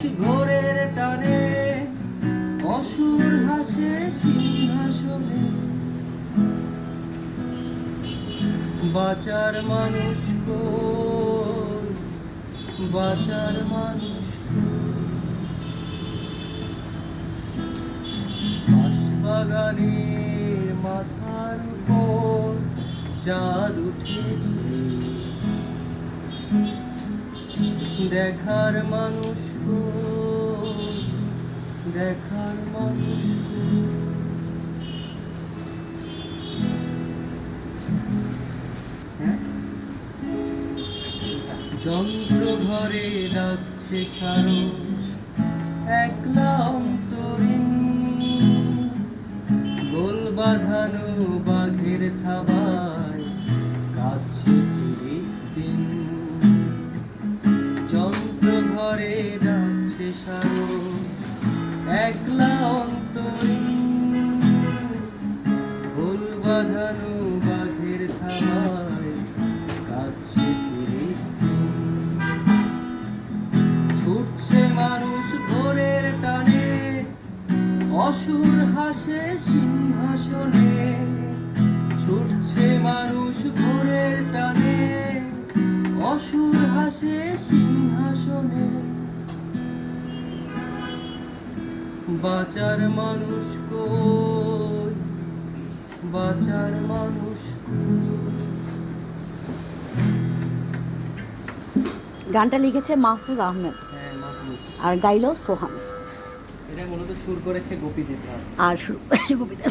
ঘোরের টানে অসুর হাসে সিংহাসনে। বাচার মানুষ বাচার মানুষ বাগানের মাথার উপর চাঁদ উঠেছে। দেখার মানুষ দেখার মানুষ? যন্ত্র ঘরে রাখছে সারস একলা অন্তরীণ গোল বাঁধানো বাঘের থাবায় কাছে ফিলিস্তিন যন্ত্র ঘরে একলা ছুটছে মানুষ টানে অসুর হাসে সিংহাসনে। ছুটছে মানুষ টানে অসুর হাসে সিংহাসনে। বাচার মানুষ কই? বাচার মানুষ গানটা লিখেছে মাহফুজ আহমেদ হ্যাঁ আর গাইল সোহান। এটা মূলত সুর করেছে গোপীদেব আর শুরু করেছে কবিতা